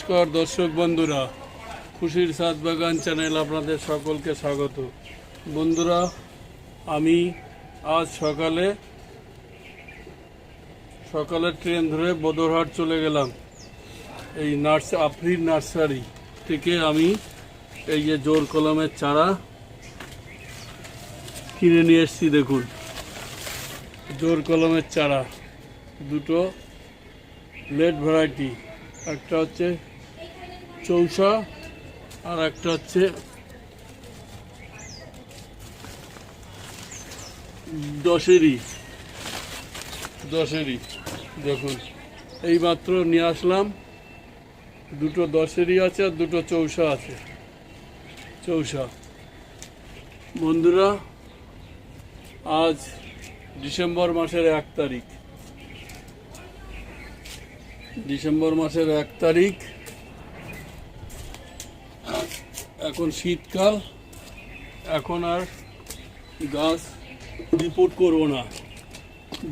নমস্কার দর্শক বন্ধুরা, খুশির সাত বাগান চ্যানেল আপনাদের সকলকে স্বাগত। বন্ধুরা, আমি আজ সকালে, সকালের ট্রেন ধরে বদরহাট চলে গেলাম। এই নার্স, আফরিন নার্সারি থেকে আমি এই যে জোর কলমের চারা কিনে নিয়ে এসেছি, দেখুন। জোর কলমের চারা, দুটো লেট ভ্যারাইটি, একটা হচ্ছে চৌসা আর একটা হচ্ছে দশেরই দশেরই দেখুন। এই মাত্র নিয়ে আসলাম। দুটো দশেরই আছে আর দুটো চৌসা আছে। চৌসা বন্ধুরা, আজ ডিসেম্বর মাসের এক তারিখ। ডিসেম্বর মাসের এক তারিখ। এখন শীতকাল, এখন আর গাছ রিপোর্ট করব না।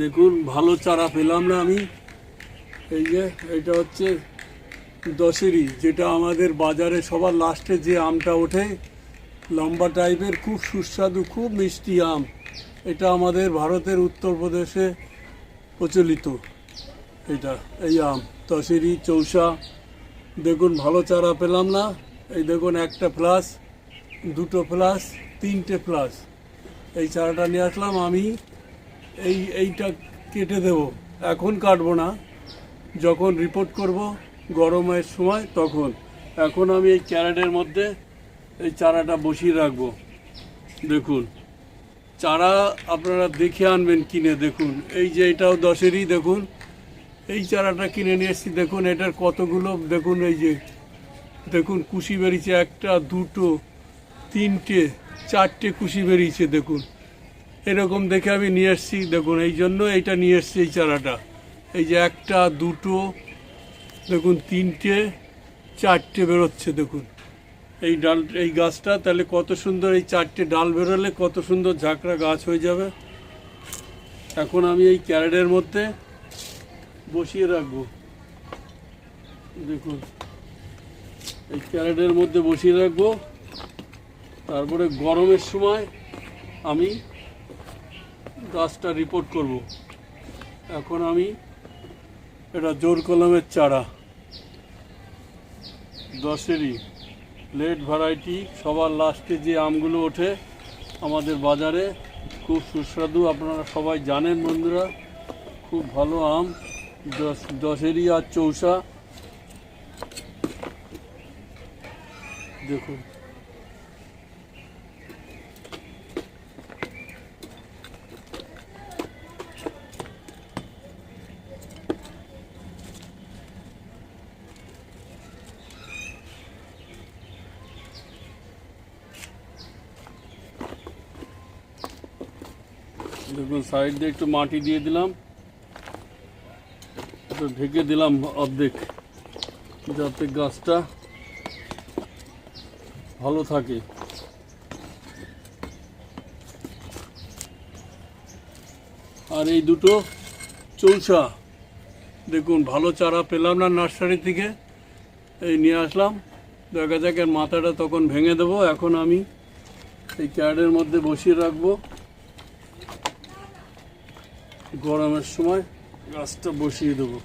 দেখুন, ভালো চারা পেলাম না আমি। এই যে, এটা হচ্ছে দশেরই, যেটা আমাদের বাজারে সবার লাস্টে যে আমটা ওঠে, লম্বা টাইপের খুব সুস্বাদু, খুব মিষ্টি আম। এটা আমাদের ভারতের উত্তরপ্রদেশে প্রচলিত, এটা, এই আম তসেরি চৌসা। দেখুন, ভালো চারা পেলাম না। এই দেখুন একটা প্লাস দুটো প্লাস তিনটে প্লাস এই চারাটা নিয়ে আসলাম আমি। এই, এইটা কেটে দেব। এখন কাটবো না। যখন রিপোর্ট করব, গরমের সময় তখন। এখন আমি এই ক্যারেটের মধ্যে এই চারাটা বসিয়ে রাখব। দেখুন। চারা আপনারা দেখে আনবেন কিনে, দেখুন। এই যে এটাও দশেরই, দেখুন। এই চারাটা কিনে নিয়ে এসেছি, দেখুন। এটার কতগুলো, দেখুন এই যে দেখুন, কুশি বেরিয়েছে একটা, দুটো, তিনটে, চারটে কুশি বেরিয়েছে, দেখুন। এরকম দেখে আমি নিয়ে এসেছি, দেখুন, এই জন্য এইটা নিয়ে এসেছি এই চারাটা। এই যে একটা, দুটো, দেখুন, তিনটে, চারটে বেরোচ্ছে, দেখুন। এই ডাল, এই গাছটা, তাহলে কত সুন্দর এই চারটে ডাল বেরোলে কত সুন্দর ঝাঁকড়া গাছ হয়ে যাবে। এখন আমি এই ক্যারেটের মধ্যে বসিয়ে রাখব। দেখুন। এই ক্যারেটের মধ্যে বসিয়ে রাখব। তারপরে গরমের সময় আমি গাছটা রিপোর্ট করব। এখন আমি এটা জোর কলমের চারা। দশেরই লেট ভ্যারাইটি সবার লাস্টে যে আমগুলো ওঠে আমাদের বাজারে, খুব সুস্বাদু। আপনারা সবাই জানেন বন্ধুরা, খুব ভালো আম। দশ দশেরই আর চৌসা। দেখুন দেখুন সাইড দিয়ে একটু মাটি দিয়ে দিলাম একটু ঢেকে দিলাম অর্ধেক যাতে গাছটা ভালো থাকে। আর এই দুটো চৌসা দেখুন, ভালো চারা পেলাম না নার্সারি থেকে এই নিয়ে আসলাম। দেখা যাক এর মাথাটা তখন ভেঙে দেবো। এখন আমি এই ক্যারেটের মধ্যে বসিয়ে রাখব। গরমের সময় গাছটা বসিয়ে দেবো।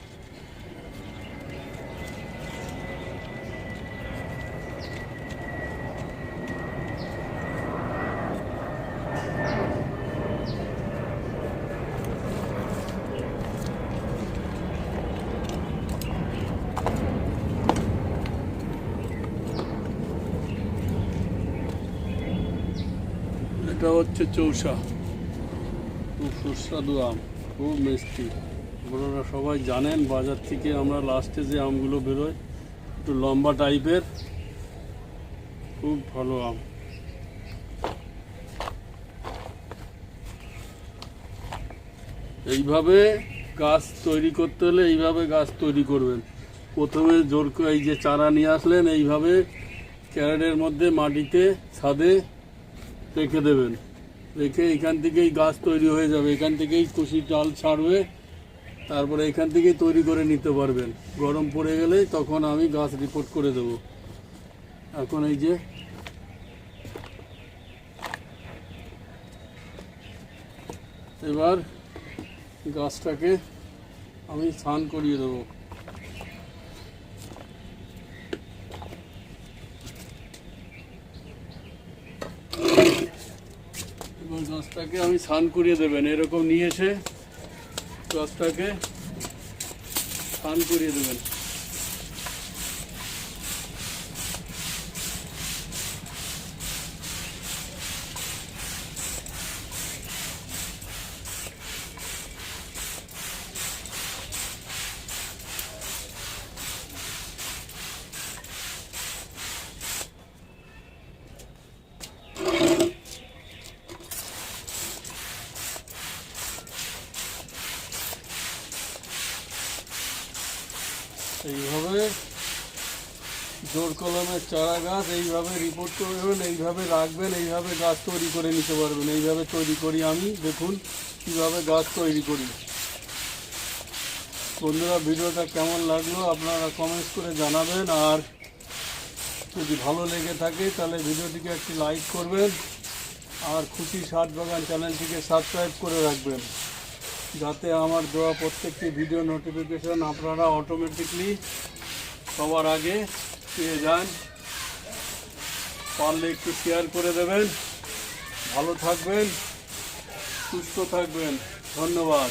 এটা হচ্ছে চৌসা। খুব সুস্বাদু আম, খুব মিষ্টি। আপনারা সবাই জানেন, বাজার থেকে আমরা লাস্টে যে আমগুলো বেরোয়, একটু লম্বা টাইপের, খুব ভালো আম। এইভাবে গাছ তৈরি করতে হলে এইভাবে গাছ তৈরি করবেন। প্রথমে জোর এই যে চারা নিয়ে আসলেন, এইভাবে ক্যারেটের মধ্যে মাটিতে ছাদে রেখে দেবেন। রেখে এখান থেকেই গাছ তৈরি হয়ে যাবে। এখান থেকেই কুশি ডাল ছাড়বে। তারপরে এখান থেকেই তৈরি করে নিতে পারবেন। গরম পড়ে গেলে তখন আমি গাছ রিপোর্ট করে দেব। এখন এই যে এবার গাছটাকে আমি স্নান করিয়ে দেবো। গাছটাকে আমি সান করিয়ে দেবেন এরকম নিয়ে এসে গাছটাকে স্নান করিয়ে দেবেন। এইভাবে জোর কলমের চারা গাছ এইভাবে রিপোর্ট করবেন, এইভাবে রাখবেন, এইভাবে গাছ তৈরি করে নিতে পারবেন। এইভাবে তৈরি করি আমি। দেখুন কীভাবে গাছ তৈরি করি। বন্ধুরা, ভিডিওটা কেমন লাগল আপনারা কমেন্টস করে জানাবেন। আর যদি ভালো লেগে থাকে তাহলে ভিডিওটিকে একটি লাইক করবেন। আর খুশি সাত বাগান চ্যানেলটিকে সাবস্ক্রাইব করে রাখবেন। যাতে আমার দেওয়া প্রত্যেকটি ভিডিও নোটিফিকেশান আপনারা অটোমেটিকলি সবার আগে পেয়ে যান। পারলে একটু শেয়ার করে দেবেন। ভালো থাকবেন, সুস্থ থাকবেন। ধন্যবাদ।